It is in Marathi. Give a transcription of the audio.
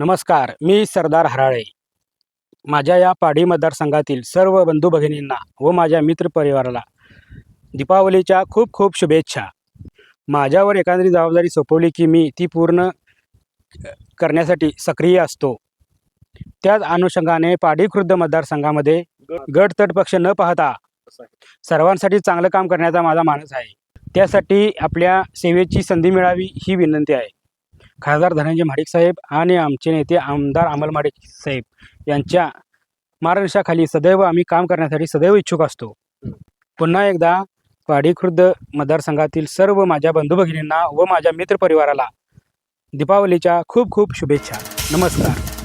नमस्कार मी सरदार हराळे. माझ्या या पाडी मतदारसंघातील सर्व बंधू भगिनींना व माझ्या मित्रपरिवाराला दीपावलीच्या खूप खूप शुभेच्छा. माझ्यावर एखादी जबाबदारी सोपवली की मी ती पूर्ण करण्यासाठी सक्रिय असतो. त्याच अनुषंगाने पाडी खुर्द मतदारसंघामध्ये गट तट पक्ष न पाहता सर्वांसाठी चांगलं काम करण्याचा माझा मानस आहे. त्यासाठी आपल्या सेवेची संधी मिळावी ही विनंती आहे. खासदार धनंजय महाडिक साहेब आणि आमचे नेते आमदार अमल महाडिक साहेब यांच्या मार्गदर्शनाखाली सदैव आम्ही काम करण्यासाठी सदैव इच्छुक असतो. पुन्हा एकदा पाडी खुर्द मतदारसंघातील सर्व माझ्या बंधू भगिनींना व माझ्या मित्रपरिवाराला दीपावलीच्या खूप खूप शुभेच्छा. नमस्कार.